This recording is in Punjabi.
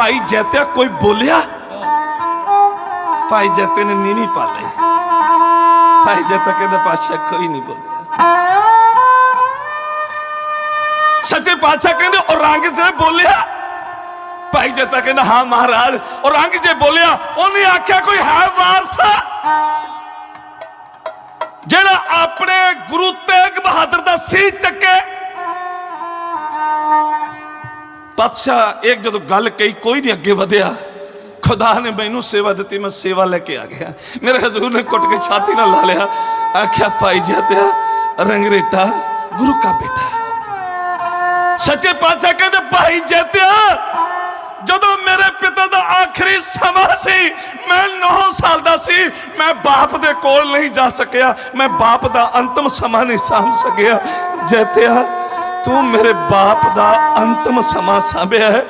ਭਾਈ ਜੈਤਿਆ ਕੋਈ ਬੋਲਿਆ? ਭਾਈ ਜੈਤੇ ਨੇ ਨੀਵੀਂ ਪਾ ਲਈ ਭਾਈ ਜੈਤਾ ਕਹਿੰਦਾ ਪਾਸ਼ਾ ਕੋਈ ਨਹੀਂ ਬੋਲਿਆ। ਸੱਚੇ ਪਾਤਸ਼ਾਹ ਕਹਿੰਦੇ, ਔਰੰਗਜ਼ੇਬ ਬੋਲਿਆ? ਭਾਈ ਜੈਤਾ ਕਹਿੰਦਾ, ਹਾਂ ਮਹਾਰਾਜ, ਔਰੰਗਜ਼ੇਬ ਬੋਲਿਆ। ਉਹਨੇ ਆਖਿਆ, ਕੋਈ ਹੈ ਵਾਰਸ? ਜਿਹੜਾ ਆਪਣੇ ਗੁਰੂ ਤੇਗ ਬਹਾਦਰ ਦਾ ਸੀ ਪਾਤਸ਼ਾਹ, ਇੱਕ ਜਦੋਂ ਗੱਲ ਕਹੀ, ਕੋਈ ਨਹੀਂ ਅੱਗੇ ਵਧਿਆ। ਖੁਦਾ ਨੇ ਮੈਨੂੰ ਸੇਵਾ ਦਿੱਤੀ, ਮੈਂ ਸੇਵਾ ਲੈ ਕੇ ਆ ਗਿਆ। ਮੇਰੇ ਹਜ਼ੂਰ ਨੇ ਕੁੱਟ ਕੇ ਛਾਤੀ ਨਾਲ ਲਾ ਲਿਆ। ਆਖਿਆ, ਭਾਈ ਜਤਿਆ ਰੰਗਰੇਟਾ ਗੁਰੂ ਕਾ ਬੇਟਾ ਸੱਚੇ ਪਾਤਸ਼ਾਹ ਕਹਿੰਦੇ, ਭਾਈ ਜਤਿਆ ਜਦੋਂ ਮੇਰੇ ਪਿਤਾ ਦਾ ਆਖਰੀ ਸਮਾਂ ਸੀ, ਮੈਂ 9 ਸਾਲ ਦਾ ਸੀ, ਮੈਂ ਬਾਪ ਦੇ ਕੋਲ ਨਹੀਂ ਜਾ ਸਕਿਆ, ਮੈਂ ਬਾਪ ਦਾ ਅੰਤਮ ਸਮਾਂ ਨਹੀਂ ਸਾਂਭ ਸਕਿਆ। ਜਤਿਆ ਤੂੰ ਮੇਰੇ ਬਾਪ ਦਾ ਅੰਤਮ ਸਮਾਂ ਸਾਂਭਿਆ ਹੈ।